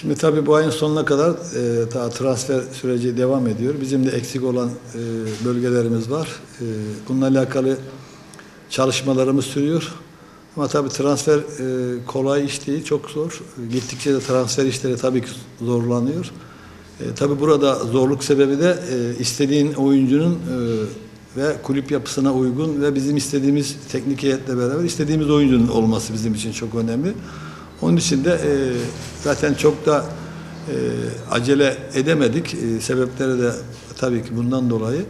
Şimdi tabii bu ayın sonuna kadar e, daha transfer süreci devam ediyor. Bizim de eksik olan e, bölgelerimiz var. E, bununla alakalı çalışmalarımız sürüyor. Ama tabii transfer e, kolay iş değil, çok zor. Gittikçe de transfer işleri tabii ki zorlanıyor. E, tabii burada zorluk sebebi de e, istediğin oyuncunun e, ve kulüp yapısına uygun ve bizim istediğimiz teknik heyetle beraber istediğimiz oyuncunun olması bizim için çok önemli. Onun için de e, zaten çok da e, acele edemedik. E, sebepleri de tabii ki bundan dolayı.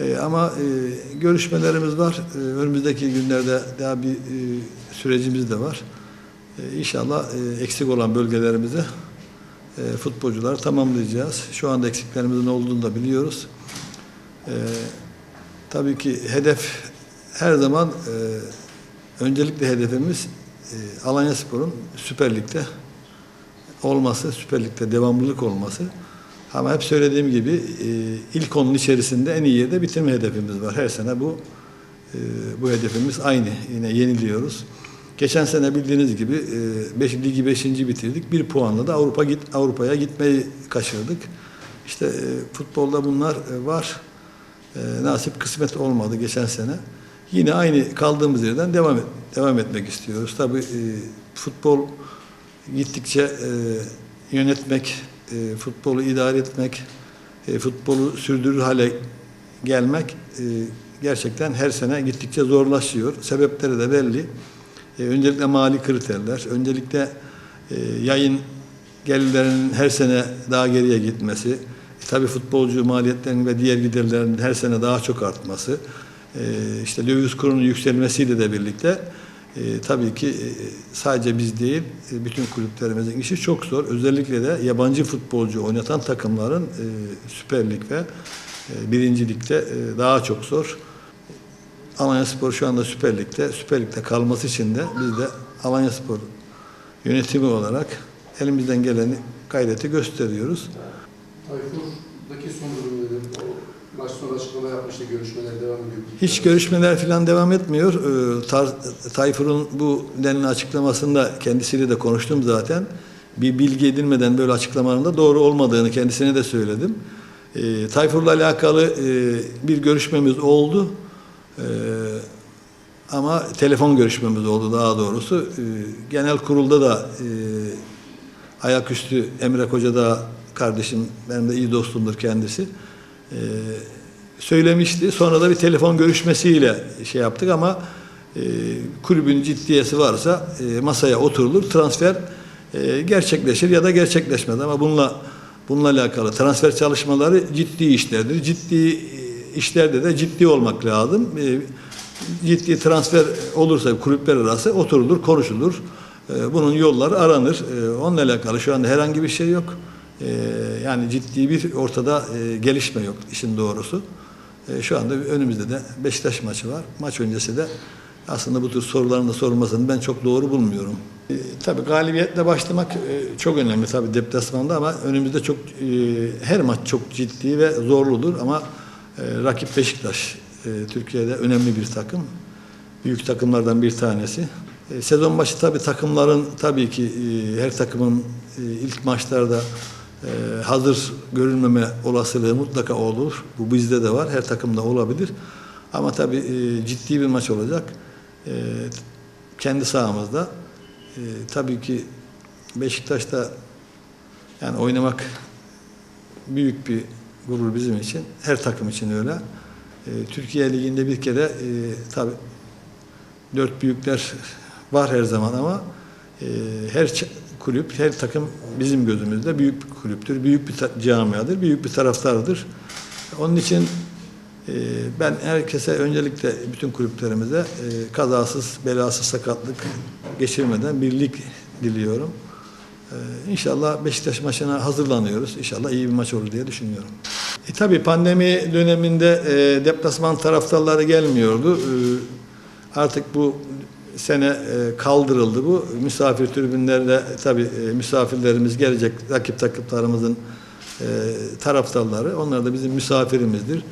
E, ama e, görüşmelerimiz var. E, önümüzdeki günlerde daha bir e, sürecimiz de var. E, inşallah e, eksik olan bölgelerimizi e, futbolcular tamamlayacağız. Şu anda eksiklerimizin olduğunu da biliyoruz. E, tabii ki hedef her zaman e, öncelikle hedefimiz e, Alanya Spor'un Süper Lig'de olması, Süper Lig'de devamlılık olması. Ama hep söylediğim gibi e, ilk onun içerisinde en iyi yerde bitirme hedefimiz var. Her sene bu e, bu hedefimiz aynı. Yine yeniliyoruz. Geçen sene bildiğiniz gibi e, beş, ligi 5. bitirdik. Bir puanla da Avrupa git Avrupa'ya gitmeyi kaçırdık. İşte e, futbolda bunlar var. Nasip kısmet olmadı geçen sene. Yine aynı kaldığımız yerden devam et, devam etmek istiyoruz. Tabii e, futbol gittikçe e, yönetmek, e, futbolu idare etmek, e, futbolu sürdürür hale gelmek e, gerçekten her sene gittikçe zorlaşıyor. Sebepleri de belli. E, öncelikle mali kriterler, öncelikle e, yayın gelirlerinin her sene daha geriye gitmesi, e, tabii futbolcu maliyetlerinin ve diğer giderlerin her sene daha çok artması, işte döviz kurunun yükselmesiyle de birlikte e, tabii ki e, sadece biz değil, e, bütün kulüplerimizin işi çok zor. Özellikle de yabancı futbolcu oynatan takımların e, Süper Lig ve e, Birinci e, daha çok zor. Alanya Spor şu anda Süper Lig'de. Süper Lig'de kalması için de biz de Alanya Spor yönetimi olarak elimizden geleni gayreti gösteriyoruz. Tayfur'daki sonu açıklama yapmıştı, görüşmeler devam ediyor. Hiç görüşmeler falan devam etmiyor. Ee, Tayfur'un bu denli açıklamasında kendisiyle de konuştum zaten. Bir bilgi edilmeden böyle açıklamanın da doğru olmadığını kendisine de söyledim. Ee, Tayfur'la alakalı e, bir görüşmemiz oldu. Ee, ama telefon görüşmemiz oldu daha doğrusu. Genel kurulda da e, ayaküstü Emre Koca da kardeşim, benim de iyi dostumdur kendisi. Söylemişti. Sonra da bir telefon görüşmesiyle şey yaptık ama e, kulübün ciddiyesi varsa e, masaya oturulur. Transfer e, gerçekleşir ya da gerçekleşmez ama bununla bununla alakalı transfer çalışmaları ciddi işlerdir. Ciddi e, işlerde de ciddi olmak lazım. E, ciddi transfer olursa kulüpler arası oturulur, konuşulur. E, bunun yolları aranır. E, onunla alakalı şu anda herhangi bir şey yok. E, yani ciddi bir ortada e, gelişme yok işin doğrusu. E, şu anda önümüzde de Beşiktaş maçı var. Maç öncesi de aslında bu tür soruların da sorulmasını ben çok doğru bulmuyorum. E, tabii galibiyetle başlamak e, çok önemli tabii deplasmanda ama önümüzde çok e, her maç çok ciddi ve zorludur ama e, rakip Beşiktaş e, Türkiye'de önemli bir takım. Büyük takımlardan bir tanesi. E, sezon başı tabii takımların tabii ki e, her takımın e, ilk maçlarda e, hazır görünmeme olasılığı mutlaka olur. Bu bizde de var. Her takımda olabilir. Ama tabii e, ciddi bir maç olacak. E, kendi sahamızda. E, tabii ki Beşiktaş'ta yani oynamak büyük bir gurur bizim için. Her takım için öyle. Türkiye Ligi'nde bir kere tabii dört büyükler var her zaman ama her kulüp, her takım bizim gözümüzde büyük bir kulüptür, büyük bir camiadır, büyük bir taraftardır. Onun için e, ben herkese öncelikle bütün kulüplerimize e, kazasız, belasız sakatlık geçirmeden birlik diliyorum. Ee, İnşallah Beşiktaş maçına hazırlanıyoruz. İnşallah iyi bir maç olur diye düşünüyorum. E tabii pandemi döneminde e, deplasman taraftarları gelmiyordu. E, artık bu sene e, kaldırıldı bu. Misafir tribünlerde tabii e, misafirlerimiz gelecek. Rakip takımlarımızın e, taraftarları. Onlar da bizim misafirimizdir.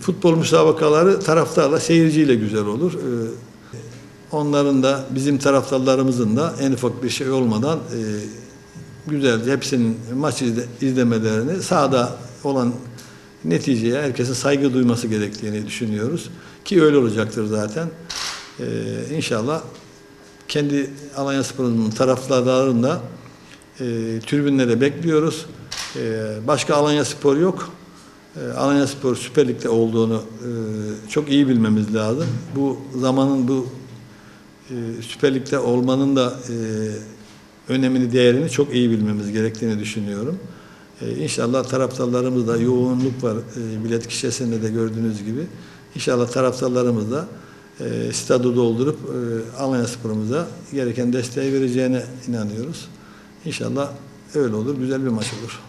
Futbol müsabakaları taraftarla, seyirciyle güzel olur. Onların da bizim taraftarlarımızın da en ufak bir şey olmadan güzelce hepsinin maç izle- izlemelerini sahada olan neticeye herkesin saygı duyması gerektiğini düşünüyoruz. Ki öyle olacaktır zaten. Ee, inşallah kendi Alanya Spor'un taraftarlarını da e, tribünlere bekliyoruz. E, başka Alanya Spor yok. E, Alanya Spor Süper Lig'de olduğunu e, çok iyi bilmemiz lazım. Bu zamanın bu e, Süper Lig'de olmanın da e, önemini, değerini çok iyi bilmemiz gerektiğini düşünüyorum. E, inşallah taraftarlarımız yoğunluk var e, bilet kişisinde de gördüğünüz gibi. İnşallah taraftarlarımız da e, stadı doldurup e, Alanya Spor'umuza gereken desteği vereceğine inanıyoruz. İnşallah öyle olur, güzel bir maç olur.